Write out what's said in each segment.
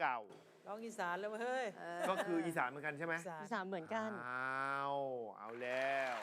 เก่า ร้องอีสานแล้วเฮ้ยก็คืออีสานเหมือนกันใช่ไหมอีสานอีสานเหมือนกัน อ้าว เอาแล้ว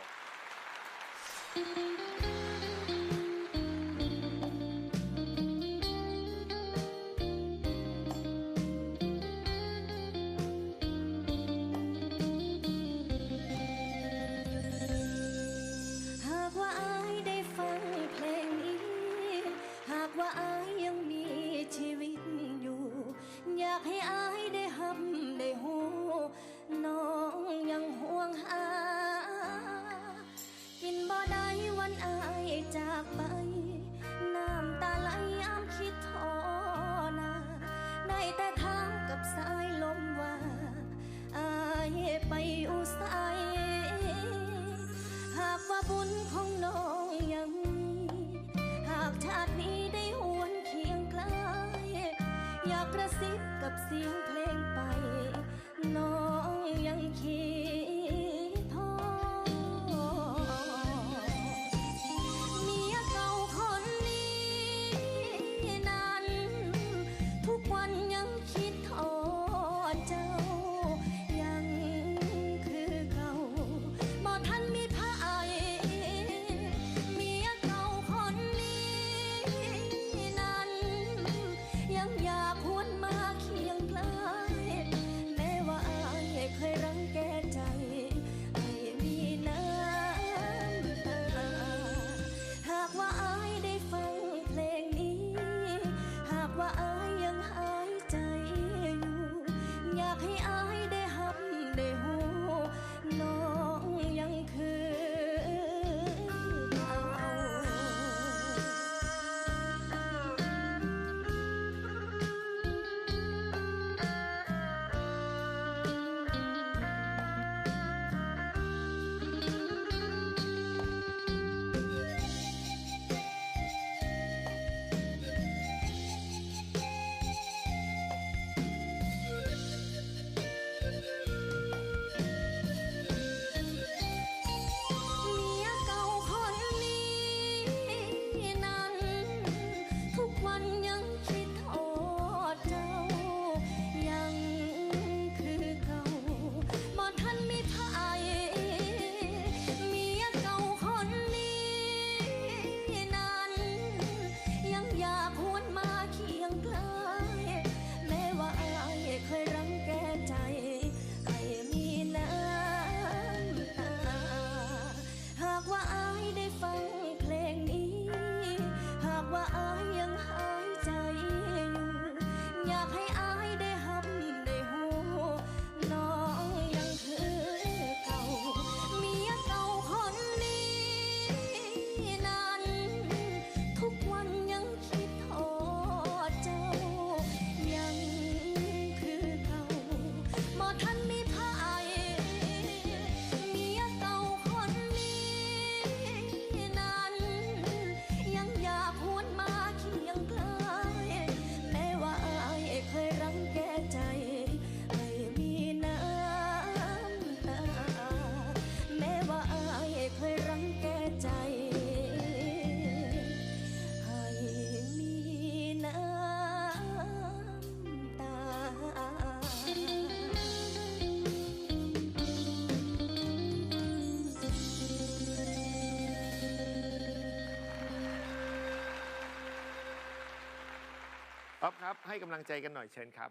อ๊อฟครับ ให้กำลังใจกันหน่อยเชิญครับ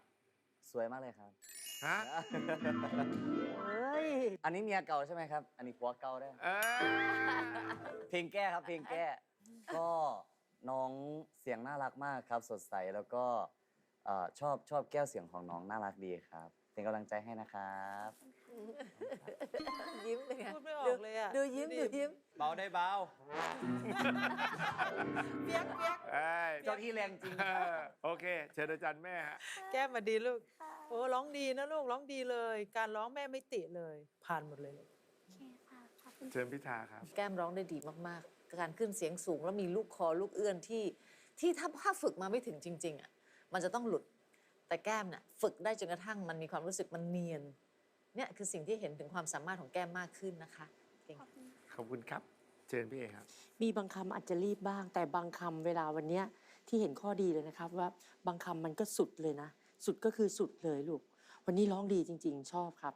สวยมากเลยครับ ฮะเฮ้ย อันนี้เมียเก่าใช่ไหมครับ อันนี้ผัวเก่าได้วย เออ เพลงแก้ครับเพลงแก้ ก็น้องเสียงน่ารักมากครับสดใสแล้วก็ เอ่อชอบชอบแก้วเสียงของน้องน่ารักดีครับ เป็นกำลังใจให้นะครับ ยิ้มเลยไงพูดไม่ออกเลยอะดูยิ้มดูยิ้มเบาได้เบาเปียกเปียกเอ้ยเจ้าที่แรงจริง เออโอเค เชิญอาจารย์แม่ฮะ แก้มมาดีลูก โอ้ร้องดีนะลูกร้องดีเลย การร้องแม่ไม่ติเลย ผ่านหมดเลยลูกโอเคค่ะขอบคุณเชิญพิธาครับ แก้มร้องได้ดีมากๆ การขึ้นเสียงสูงแล้วมีลูกคอลูกเอื้อนที่ที่ถ้าถ้าฝึกมาไม่ถึงจริง ๆอะ มันจะต้องหลุด แต่แก้มน่ะฝึกได้จนกระทั่งมันมีความรู้สึกมันเนียน เนี่ยคือสิ่งที่เห็นถึงความสามารถของแก้มมากขึ้นนะคะเก่งขอบคุณครับเชิญพี่เอครับ มีบางคำอาจจะรีบบ้าง แต่บางคำเวลาวันเนี้ยที่เห็นข้อดีเลยนะครับ ว่าบางคำมันก็สุดเลยนะ สุดก็คือสุดเลยลูก วันนี้ร้องดีจริง ๆ ชอบครับ